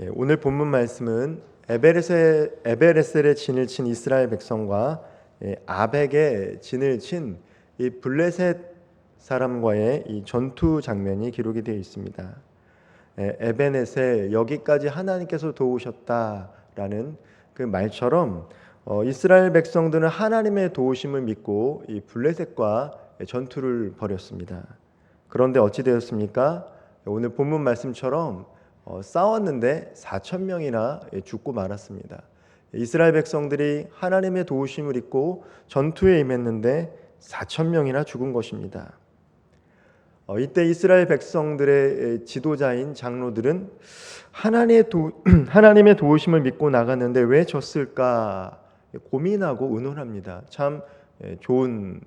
예, 오늘 본문 말씀은 에베레세, 에베레셀의 진을 친 이스라엘 백성과 예, 아벡의 진을 친 이 블레셋 사람과의 이 전투 장면이 기록이 되어 있습니다. 예, 에베넷에 여기까지 하나님께서 도우셨다라는 그 말처럼 어, 이스라엘 백성들은 하나님의 도우심을 믿고 이 블레셋과 전투를 벌였습니다. 그런데 어찌 되었습니까? 오늘 본문 말씀처럼 어, 싸웠는데 4천 명이나 죽고 말았습니다. 이스라엘 백성들이 하나님의 도우심을 입고 전투에 임했는데 4천 명이나 죽은 것입니다. 어, 이때 이스라엘 백성들의 지도자인 장로들은 하나님의, 도, 하나님의 도우심을 믿고 나갔는데 왜 졌을까 고민하고 의논합니다. 참 예, 좋은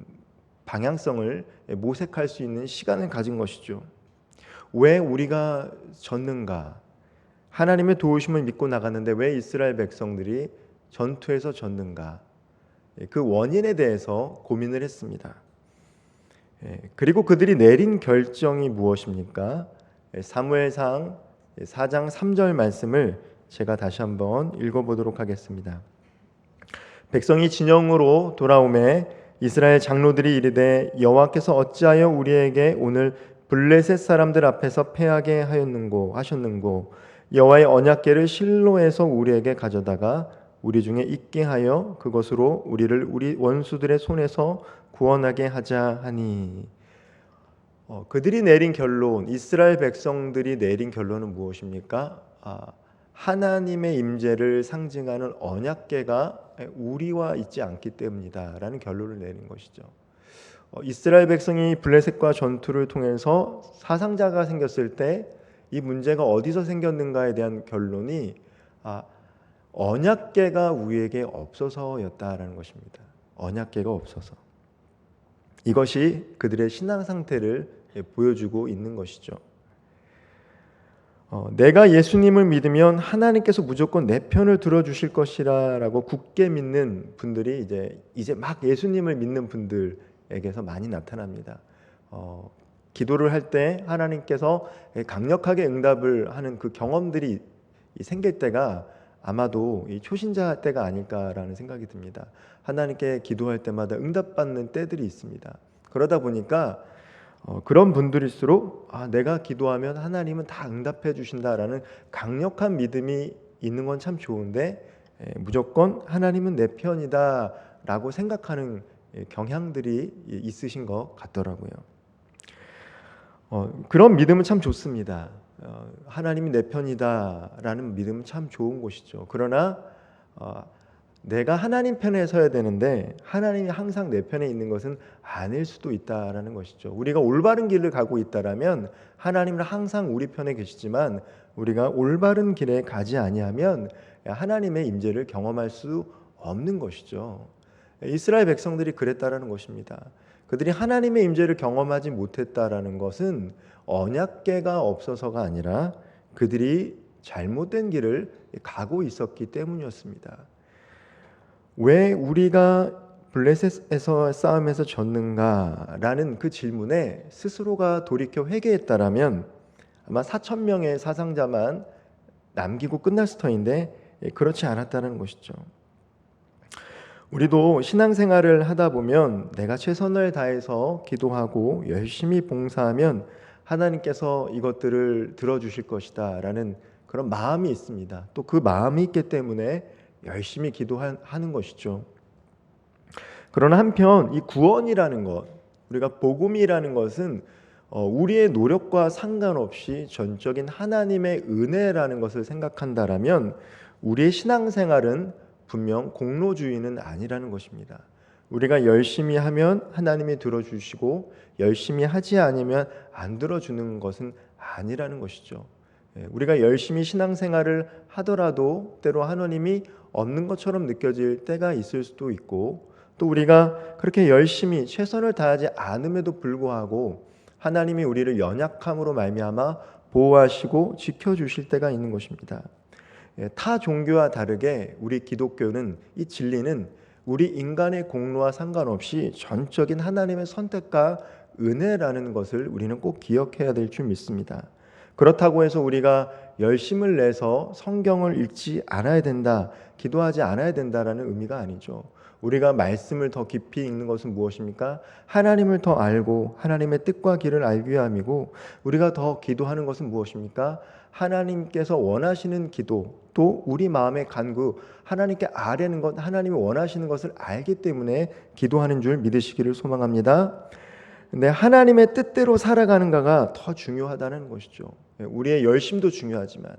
방향성을 모색할 수 있는 시간을 가진 것이죠. 왜 우리가 졌는가? 하나님의 도우심을 믿고 나갔는데 왜 이스라엘 백성들이 전투에서 졌는가? 예, 그 원인에 대해서 고민을 했습니다. 예, 그리고 그들이 내린 결정이 무엇입니까? 예, 사무엘상 4장 3절 말씀을 제가 다시 한번 읽어보도록 하겠습니다. 백성이 진영으로 돌아오매 이스라엘 장로들이 이르되 여호와께서 어찌하여 우리에게 오늘 블레셋 사람들 앞에서 패하게 하였는고 하셨는고 여호와의 언약궤를 실로에서 우리에게 가져다가 우리 중에 있게 하여 그것으로 우리를 우리 원수들의 손에서 구원하게 하자 하니 어, 그들이 내린 결론 이스라엘 백성들이 내린 결론은 무엇입니까? 아, 하나님의 임재를 상징하는 언약궤가 우리와 있지 않기 때문이다라는 결론을 내린 것이죠. 어, 이스라엘 백성이 블레셋과 전투를 통해서 사상자가 생겼을 때 이 문제가 어디서 생겼는가에 대한 결론이 아, 언약계가 우리에게 없어서였다라는 것입니다. 언약계가 없어서 이것이 그들의 신앙 상태를 보여주고 있는 것이죠. 어, 내가 예수님을 믿으면 하나님께서 무조건 내 편을 들어주실 것이라라고 굳게 믿는 분들이 이제 이제 막 예수님을 믿는 분들 에게서 많이 나타납니다. 어, 기도를 할 때 하나님께서 강력하게 응답을 하는 그 경험들이 생길 때가 아마도 이 초신자 때가 아닐까라는 생각이 듭니다. 하나님께 기도할 때마다 응답받는 때들이 있습니다. 그러다 보니까 어, 그런 분들일수록 아, 내가 기도하면 하나님은 다 응답해 주신다라는 강력한 믿음이 있는 건 참 좋은데 에, 무조건 하나님은 내 편이다라고 생각하는 경향들이 있으신 것 같더라고요. 어, 그런 믿음은 참 좋습니다. 어, 하나님이 내 편이다라는 믿음은 참 좋은 것이죠. 그러나 어, 내가 하나님 편에 서야 되는데 하나님이 항상 내 편에 있는 것은 아닐 수도 있다라는 것이죠. 우리가 올바른 길을 가고 있다라면 하나님은 항상 우리 편에 계시지만 우리가 올바른 길에 가지 아니하면 하나님의 임재를 경험할 수 없는 것이죠. 이스라엘 백성들이 그랬다라는 것입니다. 그들이 하나님의 임재를 경험하지 못했다라는 것은 언약계가 없어서가 아니라 그들이 잘못된 길을 가고 있었기 때문이었습니다. 왜 우리가 블레셋에서 싸움에서 졌는가라는 그 질문에 스스로가 돌이켜 회개했다라면 아마 4천 명의 사상자만 남기고 끝날 스터인데 그렇지 않았다는 것이죠. 우리도 신앙생활을 하다 보면 내가 최선을 다해서 기도하고 열심히 봉사하면 하나님께서 이것들을 들어주실 것이다 라는 그런 마음이 있습니다. 또 그 마음이 있기 때문에 열심히 기도하는 것이죠. 그러나 한편 이 구원이라는 것, 우리가 복음이라는 것은 어, 우리의 노력과 상관없이 전적인 하나님의 은혜라는 것을 생각한다라면 우리의 신앙생활은 분명 공로주의는 아니라는 것입니다. 우리가 열심히 하면 하나님이 들어주시고 열심히 하지 않으면 안 들어주는 것은 아니라는 것이죠. 예, 우리가 열심히 신앙생활을 하더라도 때로 하나님이 없는 것처럼 느껴질 때가 있을 수도 있고 또 우리가 그렇게 열심히 최선을 다하지 않음에도 불구하고 하나님이 우리를 연약함으로 말미암아 보호하시고 지켜 주실 때가 있는 것입니다. 예, 타 종교와 다르게 우리 기독교는 이 진리는 우리 인간의 공로와 상관없이 전적인 하나님의 선택과 은혜라는 것을 우리는 꼭 기억해야 될 줄 믿습니다. 그렇다고 해서 우리가 열심을 내서 성경을 읽지 않아야 된다, 기도하지 않아야 된다라는 의미가 아니죠. 우리가 말씀을 더 깊이 읽는 것은 무엇입니까? 하나님을 더 알고 하나님의 뜻과 길을 알기 위함이고 우리가 더 기도하는 것은 무엇입니까? 하나님께서 원하시는 기도 또 우리 마음의 간구 하나님께 아뢰는 것 하나님이 원하시는 것을 알기 때문에 기도하는 줄 믿으시기를 소망합니다. 근데 하나님의 뜻대로 살아가는가가 더 중요하다는 것이죠. 우리의 열심도 중요하지만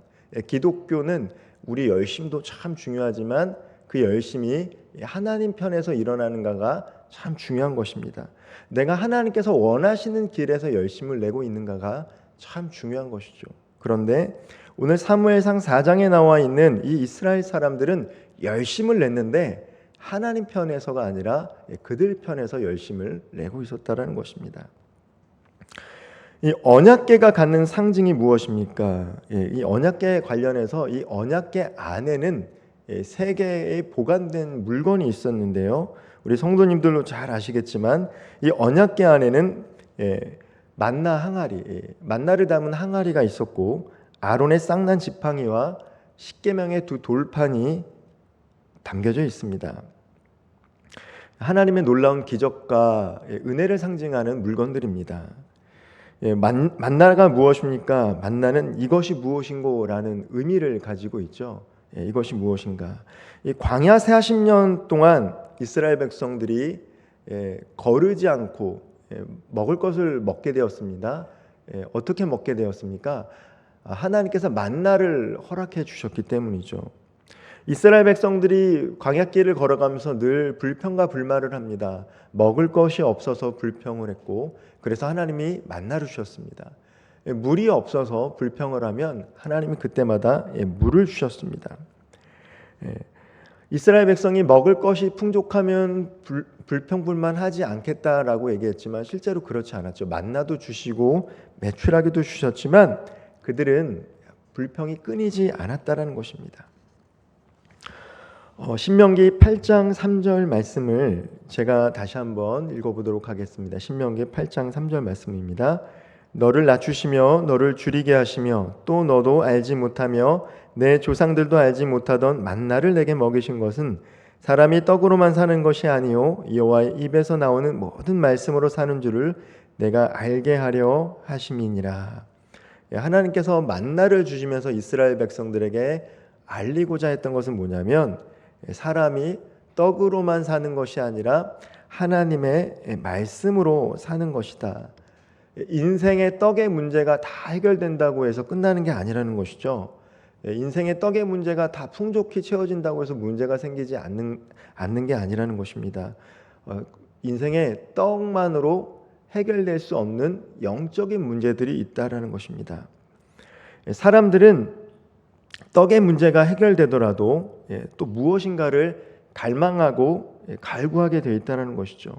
기독교는 우리 열심도 참 중요하지만 그 열심이 하나님 편에서 일어나는가가 참 중요한 것입니다. 내가 하나님께서 원하시는 길에서 열심을 내고 있는가가 참 중요한 것이죠. 그런데 오늘 사무엘상 4장에 나와 있는 이 이스라엘 사람들은 열심을 냈는데 하나님 편에서가 아니라 그들 편에서 열심을 내고 있었다라는 것입니다. 이 언약계가 갖는 상징이 무엇입니까? 예, 이 언약계 관련해서 이 언약계 안에는 예, 세 개의 보관된 물건이 있었는데요. 우리 성도님들도 잘 아시겠지만 이 언약계 안에는 예, 만나 항아리, 예, 만나를 담은 항아리가 있었고 아론의 쌍난 지팡이와 십계명의 두 돌판이 담겨져 있습니다. 하나님의 놀라운 기적과 예, 은혜를 상징하는 물건들입니다. 예, 만, 만나가 무엇입니까? 만나는 이것이 무엇인고라는 의미를 가지고 있죠. 예, 이것이 무엇인가? 이 광야 40년 동안 이스라엘 백성들이 예, 거르지 않고 예, 먹을 것을 먹게 되었습니다. 예, 어떻게 먹게 되었습니까? 아, 하나님께서 만나를 허락해 주셨기 때문이죠. 이스라엘 백성들이 광야길을 걸어가면서 늘 불평과 불만을 합니다. 먹을 것이 없어서 불평을 했고 그래서 하나님이 만나를 주셨습니다. 예, 물이 없어서 불평을 하면 하나님이 그때마다 예, 물을 주셨습니다. 예, 이스라엘 백성이 먹을 것이 풍족하면 불, 불평불만하지 않겠다라고 얘기했지만 실제로 그렇지 않았죠. 만나도 주시고 매출하기도 주셨지만 그들은 불평이 끊이지 않았다라는 것입니다. 어, 신명기 8장 3절 말씀을 제가 다시 한번 읽어보도록 하겠습니다. 신명기 8장 3절 말씀입니다. 너를 낮추시며 너를 줄이게 하시며 또 너도 알지 못하며 내 조상들도 알지 못하던 만나를 내게 먹이신 것은 사람이 떡으로만 사는 것이 아니요 여호와의 입에서 나오는 모든 말씀으로 사는 줄을 내가 알게 하려 하심이니라. 예, 하나님께서 만나를 주시면서 이스라엘 백성들에게 알리고자 했던 것은 뭐냐면 사람이 떡으로만 사는 것이 아니라 하나님의 말씀으로 사는 것이다. 인생의 떡의 문제가 다 해결된다고 해서 끝나는 게 아니라는 것이죠. 인생의 떡의 문제가 다 풍족히 채워진다고 해서 문제가 생기지 않는, 않는 게 아니라는 것입니다. 어, 인생의 떡만으로 해결될 수 없는 영적인 문제들이 있다라는 것입니다. 사람들은 떡의 문제가 해결되더라도 예, 또 무엇인가를 갈망하고 예, 갈구하게 되어 있다는 것이죠.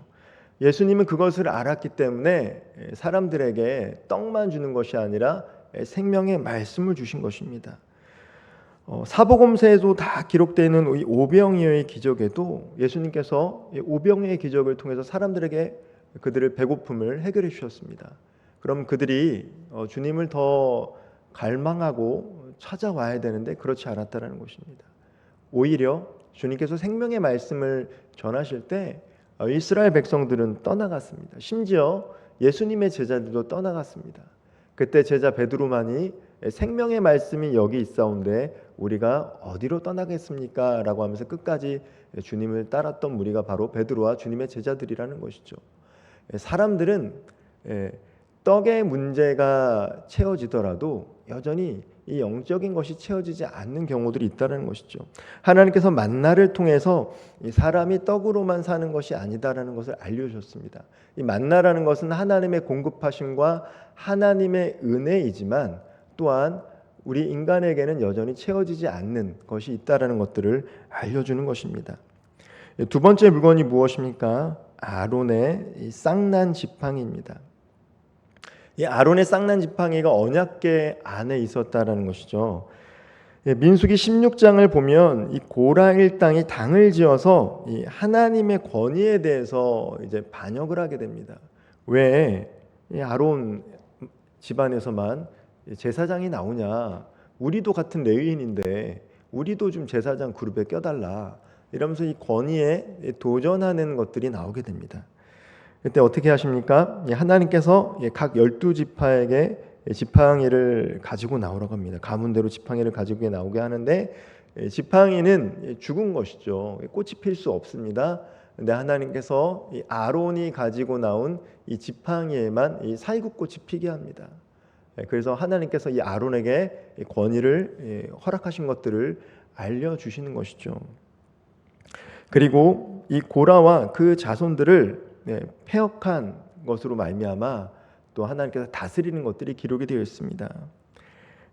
예수님은 그것을 알았기 때문에 예, 사람들에게 떡만 주는 것이 아니라 생명의 말씀을 주신 것입니다. 어, 사복음서에도 다 기록되는 이 오병이어의 기적에도 예수님께서 오병이어의 기적을 통해서 사람들에게 그들의 배고픔을 해결해 주셨습니다. 그럼 그들이 어, 주님을 더 갈망하고 찾아와야 되는데 그렇지 않았다라는 것입니다. 오히려 주님께서 생명의 말씀을 전하실 때 어, 이스라엘 백성들은 떠나갔습니다. 심지어 예수님의 제자들도 떠나갔습니다. 그때 제자 베드로만이 생명의 말씀이 여기 있사온데 우리가 어디로 떠나겠습니까? 라고 하면서 끝까지 주님을 따랐던 무리가 바로 베드로와 주님의 제자들이라는 것이죠. 사람들은 예, 떡의 문제가 채워지더라도 여전히 이 영적인 것이 채워지지 않는 경우들이 있다는 것이죠. 하나님께서 만나를 통해서 이 사람이 떡으로만 사는 것이 아니다라는 것을 알려주셨습니다. 이 만나라는 것은 하나님의 공급하심과 하나님의 은혜이지만 또한 우리 인간에게는 여전히 채워지지 않는 것이 있다라는 것들을 알려주는 것입니다. 두 번째 물건이 무엇입니까? 아론의 쌍난 지팡이입니다. 이 아론의 쌍난 지팡이가 언약계 안에 있었다라는 것이죠. 예, 민수기 16장을 보면 이 고라 일당이 당을 지어서 이 하나님의 권위에 대해서 이제 반역을 하게 됩니다. 왜 아론 집안에서만 제사장이 나오냐? 우리도 같은 레위인인데 우리도 좀 제사장 그룹에 껴달라. 이러면서 이 권위에 도전하는 것들이 나오게 됩니다. 그때 어떻게 하십니까? 예, 하나님께서 예, 각 열두 지파에게 지팡이를 가지고 나오라고 합니다. 가문대로 지팡이를 가지고 나오게 하는데 예, 지팡이는 죽은 것이죠. 꽃이 필 수 없습니다. 근데 하나님께서 이 아론이 가지고 나온 이 지팡이에만 이 사이국꽃이 피게 합니다. 예, 그래서 하나님께서 이 아론에게 이 권위를 예, 허락하신 것들을 알려 주시는 것이죠. 그리고 이 고라와 그 자손들을 네, 폐역한 것으로 말미암아 또 하나님께서 다스리는 것들이 기록이 되어 있습니다.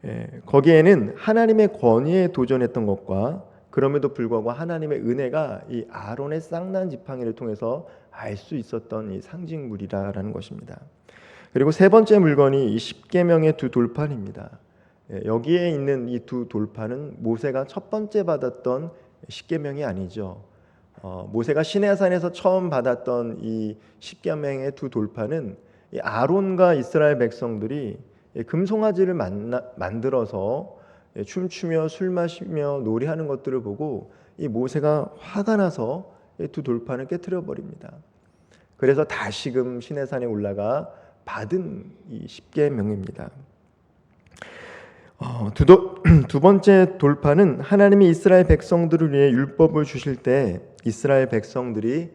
예, 거기에는 하나님의 권위에 도전했던 것과 그럼에도 불구하고 하나님의 은혜가 이 아론의 쌍난 지팡이를 통해서 알 수 있었던 이 상징물이라라는 것입니다. 그리고 세 번째 물건이 이 십계명의 두 돌판입니다. 예, 여기에 있는 이 두 돌판은 모세가 첫 번째 받았던 십계명이 아니죠. 어, 모세가 시내산에서 처음 받았던 이 십계명의 두이 아론과 이스라엘 백성들이 이 금송아지를 만나, 만들어서 예, 춤추며 술 마시며 놀이하는 것들을 보고 이 모세가 화가 나서 이두 돌판을 깨뜨려 버립니다. 그래서 다시금 시내산에 올라가 받은 이 십계명입니다. 어, 두, 도, 두 번째 돌파는 하나님이 이스라엘 백성들을 위해 율법을 주실 때 이스라엘 백성들이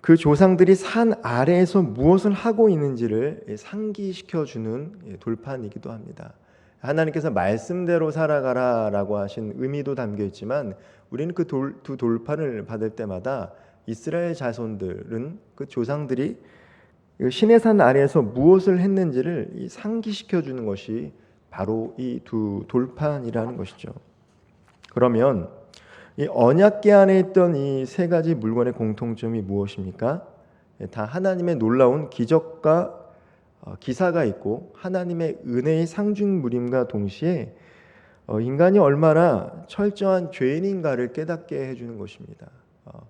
그 조상들이 산 아래에서 무엇을 하고 있는지를 상기시켜 주는 돌판이기도 합니다. 하나님께서 말씀대로 살아가라라고 하신 의미도 담겨 있지만 우리는 그 두 돌판을 받을 때마다 이스라엘 자손들은 그 조상들이 그 신의 산 아래에서 무엇을 했는지를 상기시켜 주는 것이 바로 이 두 돌판이라는 것이죠. 그러면 이 언약계 안에 있던 이 세 가지 물건의 공통점이 무엇입니까? 예, 다 하나님의 놀라운 기적과 어, 기사가 있고 하나님의 은혜의 상징물임과 동시에 어, 인간이 얼마나 철저한 죄인인가를 깨닫게 해주는 것입니다. 어,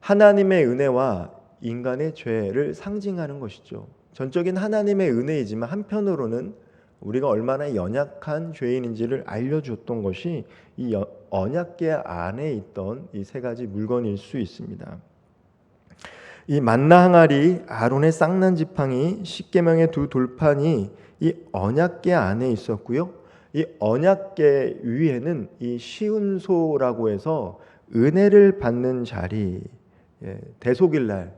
하나님의 은혜와 인간의 죄를 상징하는 것이죠. 전적인 하나님의 은혜이지만 한편으로는 우리가 얼마나 연약한 죄인인지를 알려줬던 것이 이 언약계 안에 있던 이 세 가지 물건일 수 있습니다. 이 만나 항아리, 아론의 쌍난 지팡이, 십계명의 두 돌판이 이 언약계 안에 있었고요. 이 언약계 위에는 이 시운소라고 해서 은혜를 받는 자리, 예, 대속일날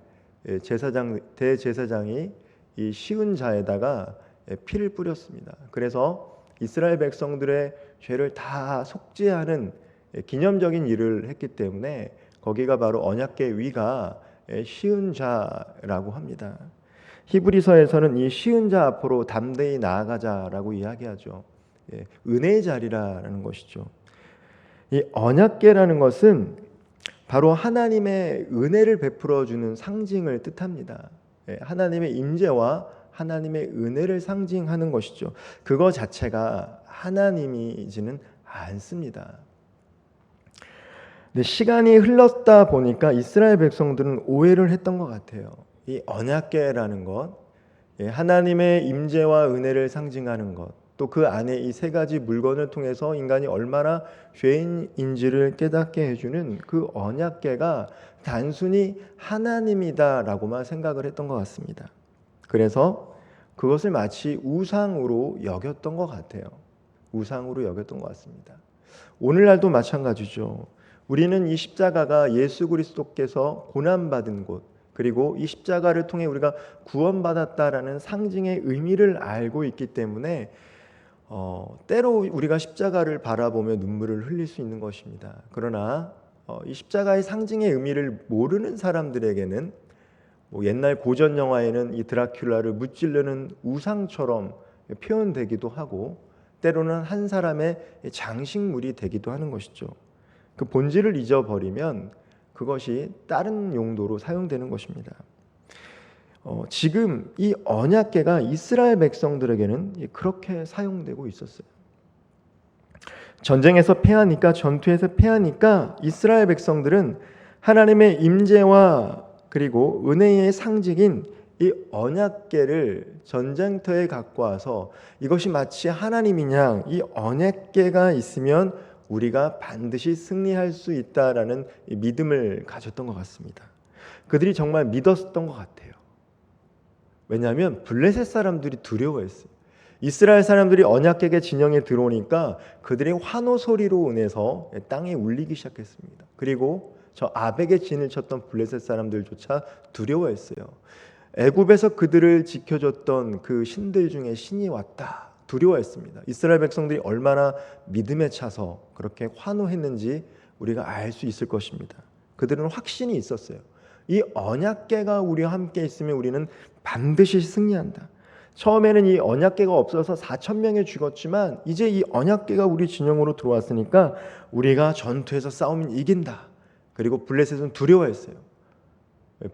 예, 제사장 대제사장이 이 시운 자에다가 예, 피를 뿌렸습니다. 그래서 이스라엘 백성들의 죄를 다 속죄하는 예, 기념적인 일을 했기 때문에 거기가 바로 언약계 위가 예, 쉬운 자라고 합니다. 히브리서에서는 이 쉬운 자 앞으로 담대히 나아가자라고 이야기하죠. 은혜의 자리라는 것이죠. 이 언약계라는 것은 바로 하나님의 은혜를 베풀어 주는 상징을 뜻합니다. 하나님의 임재와 하나님의 은혜를 상징하는 것이죠. 그거 자체가 하나님이지는 않습니다. 근데 시간이 흘렀다 보니까 이스라엘 백성들은 오해를 했던 것 같아요. 이 언약계라는 것, 예, 하나님의 임재와 은혜를 상징하는 것, 또 그 안에 이 세 가지 물건을 통해서 인간이 얼마나 죄인인지를 깨닫게 해주는 그 언약계가 단순히 하나님이다라고만 생각을 했던 것 같습니다. 그래서 그것을 마치 우상으로 여겼던 것 같아요. 우상으로 여겼던 것 같습니다. 오늘날도 마찬가지죠. 우리는 이 십자가가 예수 그리스도께서 고난받은 곳, 그리고 이 십자가를 통해 우리가 구원받았다라는 상징의 의미를 알고 있기 때문에 어, 때로 우리가 십자가를 바라보며 눈물을 흘릴 수 있는 것입니다. 그러나 어, 이 십자가의 상징의 의미를 모르는 사람들에게는 뭐 옛날 고전 영화에는 이 드라큘라를 무찔르는 우상처럼 표현되기도 하고 때로는 한 사람의 장식물이 되기도 하는 것이죠. 그 본질을 잊어버리면 그것이 다른 용도로 사용되는 것입니다. 어, 지금 이 언약계가 이스라엘 백성들에게는 그렇게 사용되고 있었어요. 전쟁에서 패하니까 전투에서 패하니까 이스라엘 백성들은 하나님의 임재와 그리고 은혜의 상징인 이 언약궤를 전쟁터에 갖고 와서 이것이 마치 하나님이냐 이 언약궤가 있으면 우리가 반드시 승리할 수 있다라는 이 믿음을 가졌던 것 같습니다. 그들이 정말 믿었던 것 같아요. 왜냐하면 블레셋 사람들이 두려워했어요. 이스라엘 사람들이 언약궤의 진영에 들어오니까 그들의 환호 소리로 인해서 땅에 울리기 시작했습니다. 그리고 저 아벡의 진을 쳤던 블레셋 사람들조차 두려워했어요. 애굽에서 그들을 지켜줬던 그 신들 중에 신이 왔다. 두려워했습니다. 이스라엘 백성들이 얼마나 믿음에 차서 그렇게 환호했는지 우리가 알 수 있을 것입니다. 그들은 확신이 있었어요. 이 언약궤가 우리와 함께 있으면 우리는 반드시 승리한다. 처음에는 이 언약궤가 없어서 4천 명이 죽었지만 이제 이 언약궤가 우리 진영으로 들어왔으니까 우리가 전투에서 싸우면 이긴다. 그리고 블레셋은 두려워했어요.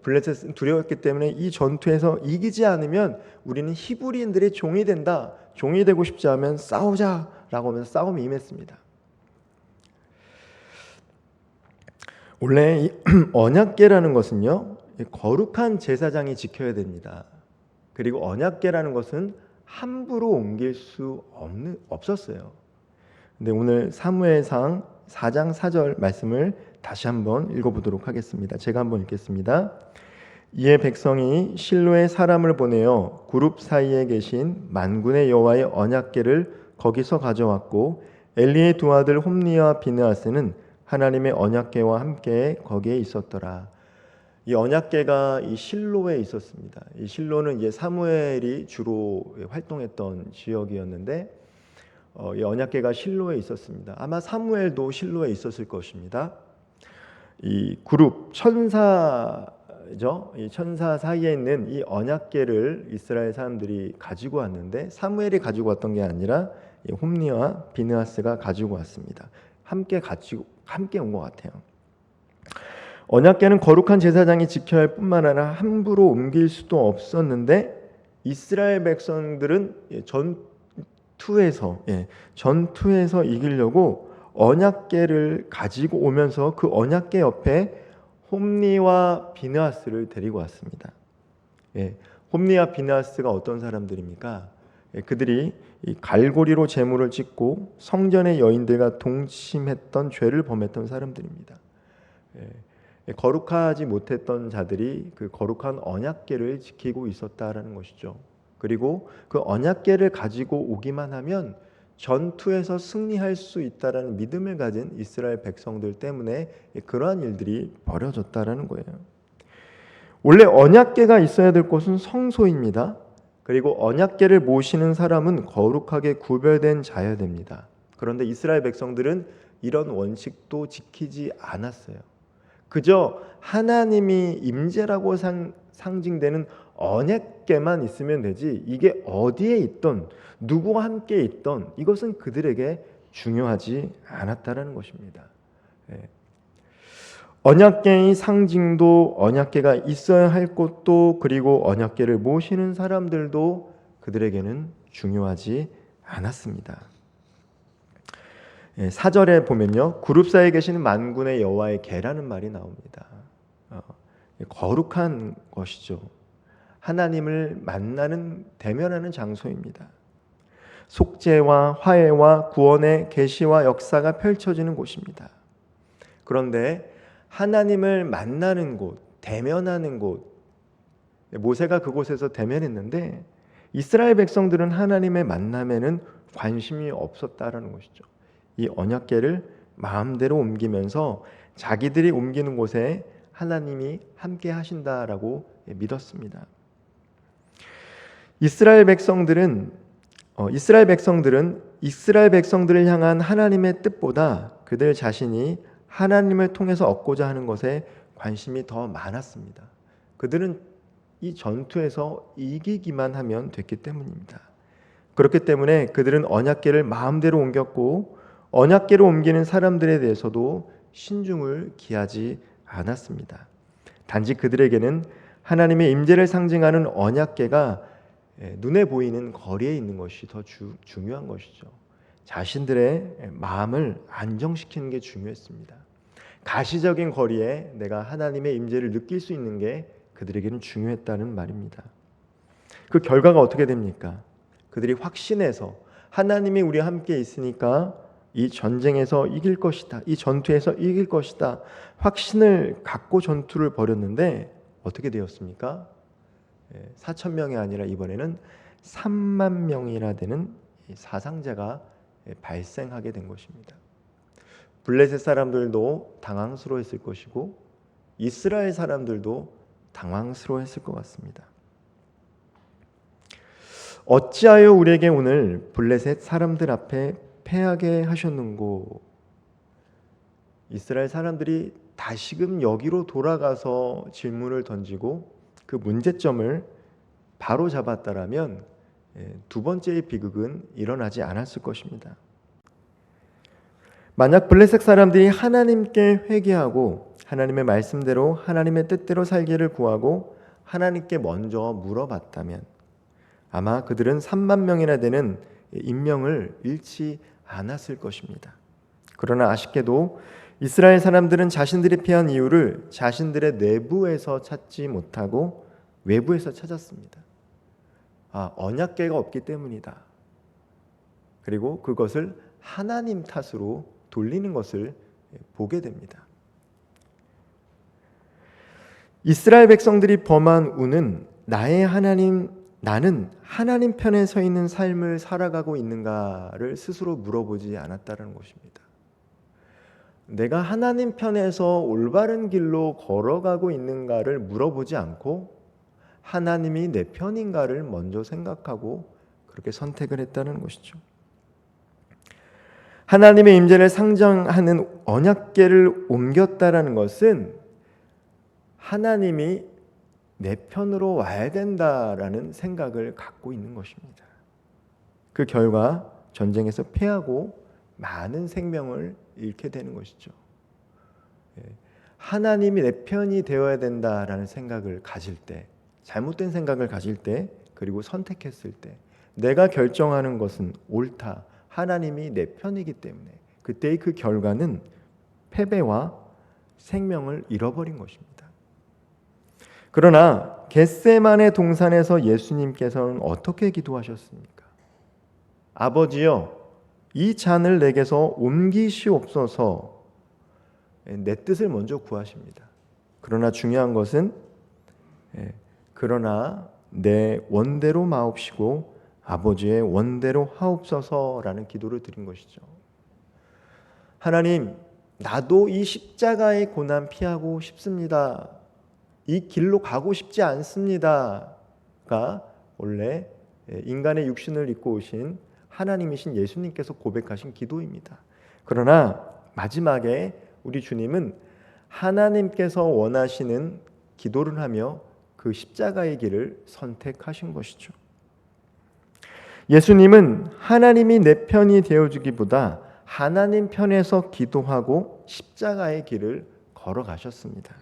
블레셋은 두려웠기 때문에 이 전투에서 이기지 않으면 우리는 히브리인들의 종이 된다. 종이 되고 싶지 않으면 싸우자라고 하면서 싸움에 임했습니다. 원래 이 언약궤라는 것은요 거룩한 제사장이 지켜야 됩니다. 그리고 언약궤라는 것은 함부로 옮길 수 없는 없었어요. 근데 오늘 사무엘상 4장 4절 말씀을 다시 한번 읽어보도록 하겠습니다. 제가 한번 읽겠습니다. 이에 백성이 실로에 사람을 보내어 그룹 사이에 계신 만군의 여호와의 언약궤를 거기서 가져왔고 엘리의 두 아들 홈리와 비느하스는 하나님의 언약궤와 함께 거기에 있었더라. 이 언약궤가 이 실로에 있었습니다. 이 실로는 이제 사무엘이 주로 활동했던 지역이었는데 어, 이 언약궤가 실로에 있었습니다. 아마 사무엘도 실로에 있었을 것입니다. 이 그룹 천사죠. 이 천사 사이에 있는 이 언약궤를 이스라엘 사람들이 가지고 왔는데 사무엘이 가지고 왔던 게 아니라 이 홈리와 비느하스가 가지고 왔습니다. 함께 가지고 함께 온 것 같아요. 언약궤는 거룩한 제사장이 지켜야 할 뿐만 아니라 함부로 옮길 수도 없었는데 이스라엘 백성들은 전투에서 예, 전투에서 이기려고 언약궤를 가지고 오면서 그 언약궤 옆에 홈리와 비느하스를 데리고 왔습니다. 예, 홈리와 비느하스가 어떤 사람들입니까? 예, 그들이 이 갈고리로 제물을 짓고 성전의 여인들과 동침했던 죄를 범했던 사람들입니다. 예, 거룩하지 못했던 자들이 그 거룩한 언약궤를 지키고 있었다라는 것이죠. 그리고 그 언약궤를 가지고 오기만 하면 전투에서 승리할 수 있다라는 믿음을 가진 이스라엘 백성들 때문에 그러한 일들이 벌어졌다라는 거예요. 원래 언약궤가 있어야 될 곳은 성소입니다. 그리고 언약궤를 모시는 사람은 거룩하게 구별된 자여야 됩니다. 그런데 이스라엘 백성들은 이런 원칙도 지키지 않았어요. 그저 하나님이 임재라고 상, 상징되는 언약궤만 있으면 되지 이게 어디에 있던 누구와 함께 있던 이것은 그들에게 중요하지 않았다라는 것입니다. 예. 언약궤의 상징도 언약궤가 있어야 할 곳도 그리고 언약궤를 모시는 사람들도 그들에게는 중요하지 않았습니다. 예, 사절에 보면요 그룹 사이에 계시는 만군의 여호와의 개라는 말이 나옵니다. 어, 거룩한 것이죠. 하나님을 만나는 대면하는 장소입니다. 속죄와 화해와 구원의 계시와 역사가 펼쳐지는 곳입니다. 그런데 하나님을 만나는 곳, 대면하는 곳, 모세가 그곳에서 대면했는데 이스라엘 백성들은 하나님의 만남에는 관심이 없었다라는 것이죠. 이 언약궤를 마음대로 옮기면서 자기들이 옮기는 곳에 하나님이 함께 하신다라고 믿었습니다. 이스라엘 백성들은 어, 이스라엘 백성들은 이스라엘 백성들을 향한 하나님의 뜻보다 그들 자신이 하나님을 통해서 얻고자 하는 것에 관심이 더 많았습니다. 그들은 이 전투에서 이기기만 하면 됐기 때문입니다. 그렇기 때문에 그들은 언약궤를 마음대로 옮겼고 언약궤로 옮기는 사람들에 대해서도 신중을 기하지 않았습니다. 단지 그들에게는 하나님의 임재를 상징하는 언약궤가 예, 눈에 보이는 거리에 있는 것이 더 주, 중요한 것이죠. 자신들의 마음을 안정시키는 게 중요했습니다. 가시적인 거리에 내가 하나님의 임재를 느낄 수 있는 게 그들에게는 중요했다는 말입니다. 그 결과가 어떻게 됩니까? 그들이 확신해서 하나님이 우리와 함께 있으니까 이 전쟁에서 이길 것이다. 이 전투에서 이길 것이다. 확신을 갖고 전투를 벌였는데 어떻게 되었습니까? 4천 명이 아니라 이번에는 3만 명이나 되는 사상자가 발생하게 된 것입니다. 블레셋 사람들도 당황스러워했을 것이고 이스라엘 사람들도 당황스러워했을 것 같습니다. 어찌하여 우리에게 오늘 블레셋 사람들 앞에 패하게 하셨는고? 이스라엘 사람들이 다시금 여기로 돌아가서 질문을 던지고 그 문제점을 바로 잡았다라면 예, 두 번째의 비극은 일어나지 않았을 것입니다. 만약 블레셋 사람들이 하나님께 회개하고 하나님의 말씀대로 하나님의 뜻대로 살기를 구하고 하나님께 먼저 물어봤다면 아마 그들은 3만 명이나 되는 인명을 잃지 않았을 것입니다. 그러나 아쉽게도 이스라엘 사람들은 자신들이 피한 이유를 자신들의 내부에서 찾지 못하고 외부에서 찾았습니다. 아, 언약계가 없기 때문이다. 그리고 그것을 하나님 탓으로 돌리는 것을 보게 됩니다. 이스라엘 백성들이 범한 우는 나의 하나님 나는 하나님 편에 서 있는 삶을 살아가고 있는가를 스스로 물어보지 않았다는 것입니다. 내가 하나님 편에서 올바른 길로 걸어가고 있는가를 물어보지 않고 하나님이 내 편인가를 먼저 생각하고 그렇게 선택을 했다는 것이죠. 하나님의 임재를 상정하는 언약궤를 옮겼다라는 것은 하나님이 내 편으로 와야 된다라는 생각을 갖고 있는 것입니다. 그 결과 전쟁에서 패하고 많은 생명을 잃게 되는 것이죠. 예. 하나님이 내 편이 되어야 된다라는 생각을 가질 때, 잘못된 생각을 가질 때, 그리고 선택했을 때, 내가 결정하는 것은 옳다. 하나님이 내 편이기 때문에 그때의 그 결과는 패배와 생명을 잃어버린 것입니다. 그러나 겟세만의 동산에서 예수님께서는 어떻게 기도하셨습니까? 아버지여 이 잔을 내게서 옮기시옵소서 내 뜻을 먼저 구하십니다. 그러나 중요한 것은 예, 그러나 내 원대로 마옵시고 아버지의 원대로 하옵소서라는 기도를 드린 것이죠. 하나님, 나도 이 십자가의 고난 피하고 싶습니다. 이 길로 가고 싶지 않습니다 가 원래 인간의 육신을 입고 오신 하나님이신 예수님께서 고백하신 기도입니다. 그러나 마지막에 우리 주님은 하나님께서 원하시는 기도를 하며 그 십자가의 길을 선택하신 것이죠. 예수님은 하나님이 내 편이 되어주기보다 하나님 편에서 기도하고 십자가의 길을 걸어가셨습니다.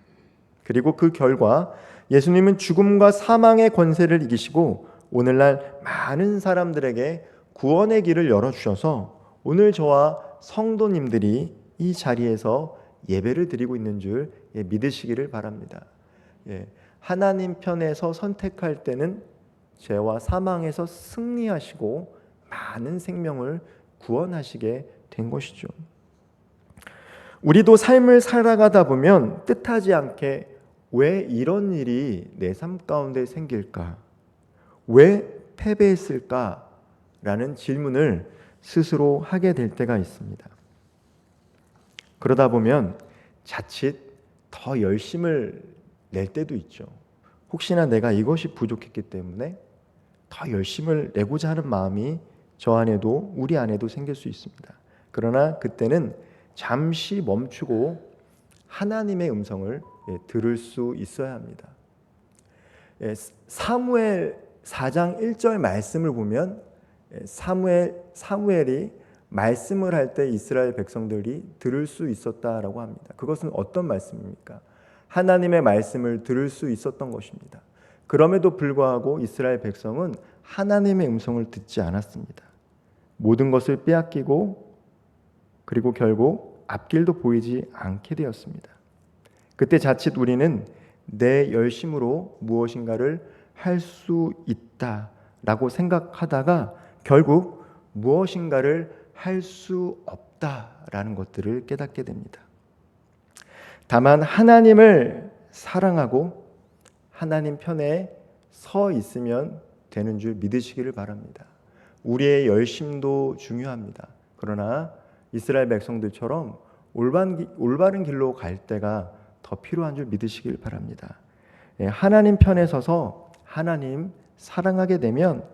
그리고 그 결과 예수님은 죽음과 사망의 권세를 이기시고 오늘날 많은 사람들에게 구원의 길을 열어주셔서 오늘 저와 성도님들이 이 자리에서 예배를 드리고 있는 줄 예, 믿으시기를 바랍니다. 예, 하나님 편에서 선택할 때는 죄와 사망에서 승리하시고 많은 생명을 구원하시게 된 것이죠. 우리도 삶을 살아가다 보면 뜻하지 않게 왜 이런 일이 내 삶 가운데 생길까? 왜 패배했을까? 라는 질문을 스스로 하게 될 때가 있습니다. 그러다 보면 자칫 더 열심을 낼 때도 있죠. 혹시나 내가 이것이 부족했기 때문에 더 열심을 내고자 하는 마음이 저 안에도 우리 안에도 생길 수 있습니다. 그러나 그때는 잠시 멈추고 하나님의 음성을 예, 들을 수 있어야 합니다. 예, 사무엘 4장 1절 말씀을 보면 예, 사무엘 사무엘이 말씀을 할 때 이스라엘 백성들이 들을 수 있었다라고 합니다. 그것은 어떤 말씀입니까? 하나님의 말씀을 들을 수 있었던 것입니다. 그럼에도 불구하고 이스라엘 백성은 하나님의 음성을 듣지 않았습니다. 모든 것을 빼앗기고 그리고 결국 앞길도 보이지 않게 되었습니다. 그때 자칫 우리는 내 열심으로 무엇인가를 할 수 있다. 있다라고 생각하다가 결국 무엇인가를 할 수 없다라는 것들을 깨닫게 됩니다. 다만 하나님을 사랑하고 하나님 편에 서 있으면 되는 줄 믿으시기를 바랍니다. 우리의 열심도 중요합니다. 그러나 이스라엘 백성들처럼 올바른, 길로 갈 때가 더 필요한 줄 믿으시길 바랍니다. 예, 하나님 편에 서서 하나님 사랑하게 되면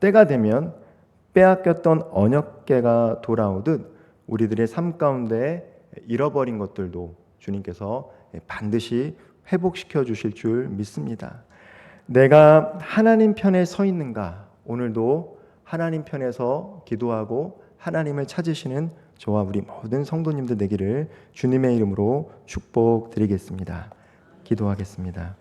때가 되면 빼앗겼던 언약계가 돌아오듯 우리들의 삶 가운데 잃어버린 것들도 주님께서 반드시 회복시켜 주실 줄 믿습니다. 내가 하나님 편에 서 있는가? 오늘도 하나님 편에서 기도하고 하나님을 찾으시는 저와 우리 모든 성도님들 되기를 주님의 이름으로 축복드리겠습니다. 기도하겠습니다.